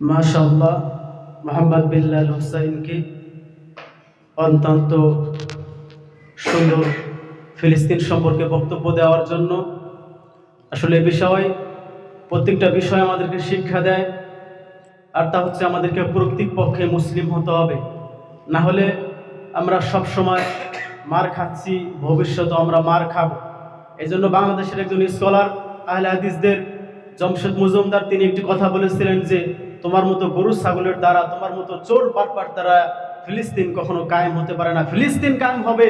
মাশাল্লাহ মোহাম্মদ বিল্লাল হুসাইনকে অত্যন্ত সুন্দর ফিলিস্তিন সম্পর্কে বক্তব্য দেওয়ার জন্য আসলে এ বিষয় প্রত্যেকটা বিষয় আমাদেরকে শিক্ষা দেয়, আর তা হচ্ছে আমাদেরকে প্রকৃতিক পক্ষে মুসলিম হতে হবে। না হলে আমরা সব সময় মার খাচ্ছি, ভবিষ্যতে আমরা মার খাব। এই জন্য বাংলাদেশের একজন স্কলার আহলে হাদিসদের জমশেদ মুজুমদার তিনি একটি কথা বলেছিলেন যে তোমার মতো গরু ছাগলের দ্বারা, তোমার মতো চোর পাটপাট দ্বারা ফিলিস্তিন কখনো কায়েম হতে পারে না। ফিলিস্তিন কায়েম হবে,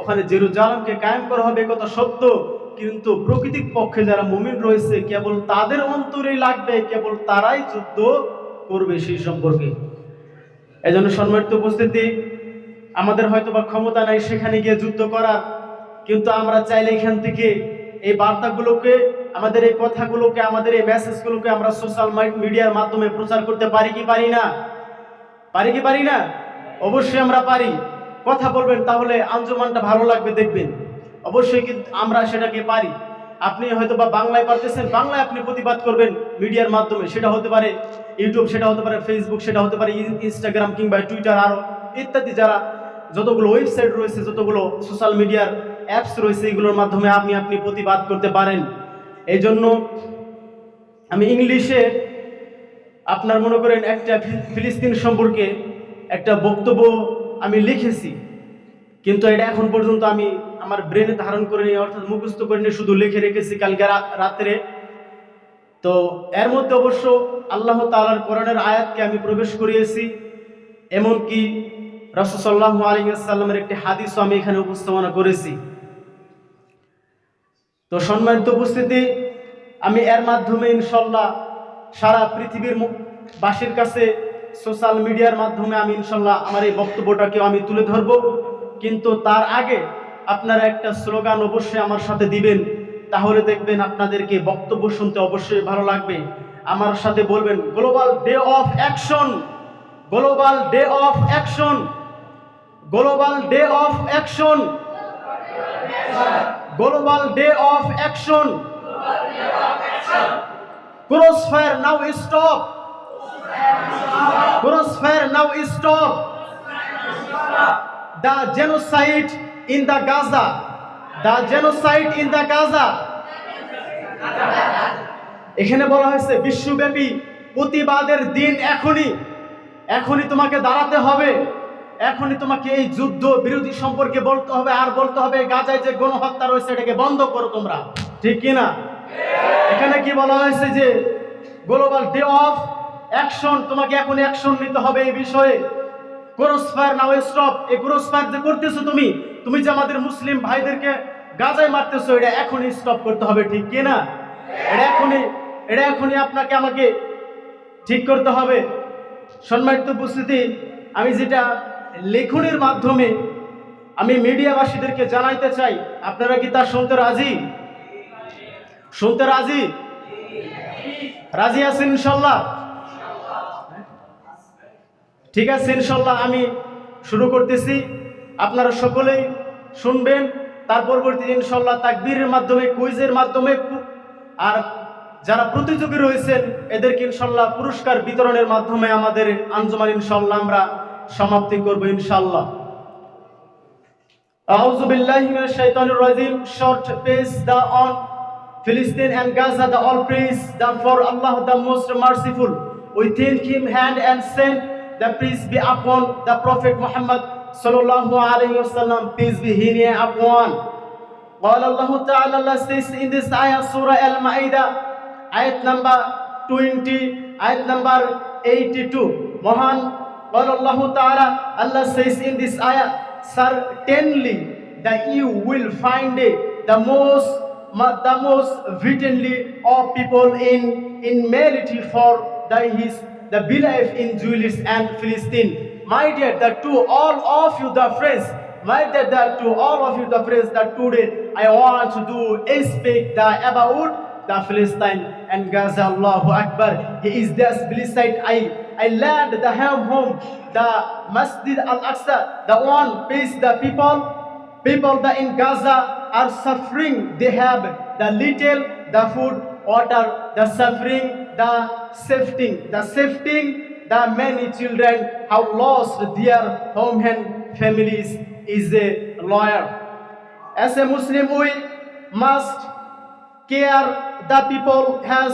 ওখানে জেরুজালামকে কায়েম করা হবে কত সত্য। কিন্তু প্রকৃতিক পক্ষে যারা মুমিন রয়েছে, কেবল তাদের অন্তরেই লাগবে, কেবল তারাই যুদ্ধ করবে সেই সম্পর্কে। এই জন্য সম্মানিত উপস্থিতি, আমাদের হয়তো বা ক্ষমতা নাই সেখানে গিয়ে যুদ্ধ করার, কিন্তু আমরা চাইলে এখান থেকে এই বার্তাগুলোকে আমাদের এই কথাগুলোকে, আমাদের এই মেসেজগুলোকে আমরা সোশ্যাল মিডিয়ার মাধ্যমে প্রচার করতে পারি কি পারি না? পারি কি পারি না? অবশ্যই আমরা পারি। কথা বলবেন তাহলে আঞ্জমানটা ভালো লাগবে, দেখবেন। অবশ্যই কিন্তু আমরা সেটাকে পারি। আপনি হয়তো বা বাংলায় পারতেছেন, বাংলায় আপনি প্রতিবাদ করবেন মিডিয়ার মাধ্যমে। সেটা হতে পারে ইউটিউব সেটা হতে পারে ফেসবুক সেটা হতে পারে ইন- ইনস্টাগ্রাম কিংবা টুইটার আরও ইত্যাদি যারা যতগুলো ওয়েবসাইট রয়েছে, যতগুলো সোশ্যাল মিডিয়ার অ্যাপস রয়েছে, এগুলোর মাধ্যমে আপনি আপনি প্রতিবাদ করতে পারেন। এই জন্য আমি ইংলিশে আপনার মনে করেন একটা ফিলিস্তিন সম্পর্কে একটা বক্তব্য আমি লিখেছি। কিন্তু এটা এখন পর্যন্ত আমি আমার ব্রেনে ধারণ করে নিয়ে, অর্থাৎ মুখস্থ করে নিয়ে শুধু লিখে রেখেছি কালকে রাত্রে। তো এর মধ্যে অবশ্য আল্লাহ তাআলার কোরআনের আয়াতকে আমি প্রবেশ করিয়েছি। এমনকি রাসূলুল্লাহ আলাইসাল্লামের একটি হাদিসও আমি এখানে উপস্থাপনা করেছি। তো সম্মানিত উপস্থিতি আমি এর মাধ্যমে ইনশাল্লাহ সারা পৃথিবীর বাসীর কাছে সোশ্যাল মিডিয়ার মাধ্যমে আমি ইনশাল্লাহ আমার এই বক্তব্যটাকেও আমি তুলে ধরব। কিন্তু তার আগে আপনারা একটা স্লোগান অবশ্যই আমার সাথে দিবেন। তাহলে দেখবেন আপনাদেরকে বক্তব্য শুনতে অবশ্যই ভালো লাগবে। আমার সাথে বলবেন global day of action global day of action global day of action global day of action. Crossfire, now stop. Crossfire, now stop. The genocide in the gaza. The genocide in the gaza. এখানে বলা হয়েছে, বিশ্বব্যাপী প্রতিবাদের দিন এখনই এখনই তোমাকে দাঁড়াতে হবে। এখনই তোমাকে এই যুদ্ধ বিরোধী সম্পর্কে বলতে হবে। আর বলতে হবে, গাজায় যে গণহত্যা রয়েছে, এটাকে বন্ধ করো তোমরা। ঠিক কি না এখানে কি বলা হয়েছে যে গ্লোবাল ডে অফ অ্যাকশন তোমাকে এখন অ্যাকশন নিতে হবে এই বিষয়ে। ক্রসফায়ার নাও স্টপ এই ক্রসফায়ার যে করতেছো তুমি তুমি যে আমাদের মুসলিম ভাইদেরকে গাজায় মারতেছো, এটা এখনই স্টপ করতে হবে, ঠিক কি না? এটা এখনই এটা এখনই আপনাকে আমাকে ঠিক করতে হবে। সম্মানিত উপস্থিতি, আমি যেটা লেখনের মাধ্যমে আমি মিডিয়াবাসীদেরকে জানাইতে চাই, আপনারা কি তা শুনতে রাজি? শুনতে রাজি? রাজি আছেন ইনশাল্লাহ? ঠিক আছে ইনশাল্লাহ, আমি শুরু করতেছি। আপনারা সকলেই শুনবেন, তার পরবর্তী ইনশাল্লাহ তাকবীরের মাধ্যমে, কুইজের মাধ্যমে আর যারা প্রতিযোগী রয়েছেন, এদেরকে ইনশাল্লাহ পুরস্কার বিতরণের মাধ্যমে আমাদের আঞ্জমান ইনশাল্লাহ আমরা সমাপ্তি করব ইনশাল্লাহ। আউযু বিল্লাহি মিনাশ শাইতানির রাজিম, short page the on. Philistine and Gaza, the all praise that for Allah the most merciful. We take him hand and send the peace be upon the Prophet Muhammad sallallahu alayhi wasallam. Peace be here upon. قال الله تعالى Allah says in this ayah Surah Al-Ma'idah ayat number 20 ayat number 82 Mohan قال الله تعالى Allah says in this ayah certainly that you will find it the most the most vitally of people in in melody for the his the belief in Julius and Philistine. My dear the to all of you the friends my dear the to all of you the friends that today I want to do is speak the about the Philistine and Gaza Allahu Akbar. He is this beside I I land the home home the Masjid Al-Aqsa the one pays the people people that in Gaza are suffering. They have the little the food water the suffering the safety, the safety, the many children have lost their home and families is a lawyer. As a Muslim, we must care the people has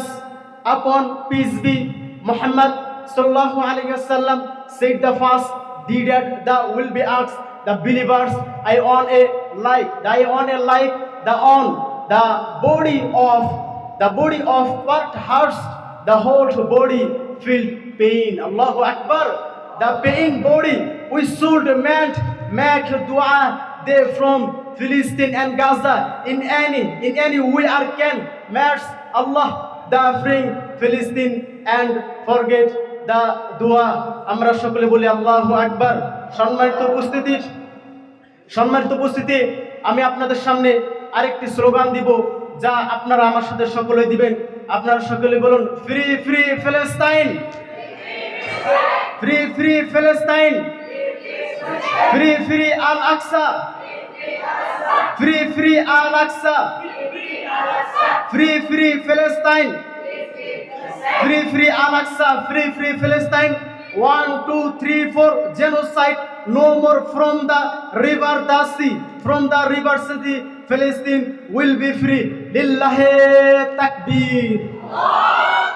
upon peace be. Muhammad sallallahu alaihi wasallam said the fast, deed that the will be asked the believers I want a life I want a life the on the body of the body of what hurts the whole body feel pain Allahu Akbar the pain body we should make make dua they from Philistine and Gaza in any in any way are can mercy Allah the freeing Philistine and forget the dua আমরা সকলে বলি আল্লাহু আকবার সম্মানিত উপস্থিতি সম্মানিত উপস্থিতি, আমি আপনাদের সামনে আরেকটি স্লোগান দিব যা আপনারা আমার সাথে সকলে দিবেন। আপনারা সকলে বলুন, ফ্রি ফ্রি ফিলিস্তাইন। Free free ফিলিস্তাইন। Free free Al Aqsa. Free free Al Aqsa. Free free ফিলিস্তাইন। Free free Al Aqsa. Free free ফিলিস্তাইন। Two three four genocide no more from the river the sea from the river sea ফিলিস্তিন will be free লিল্লাহে তাকবীর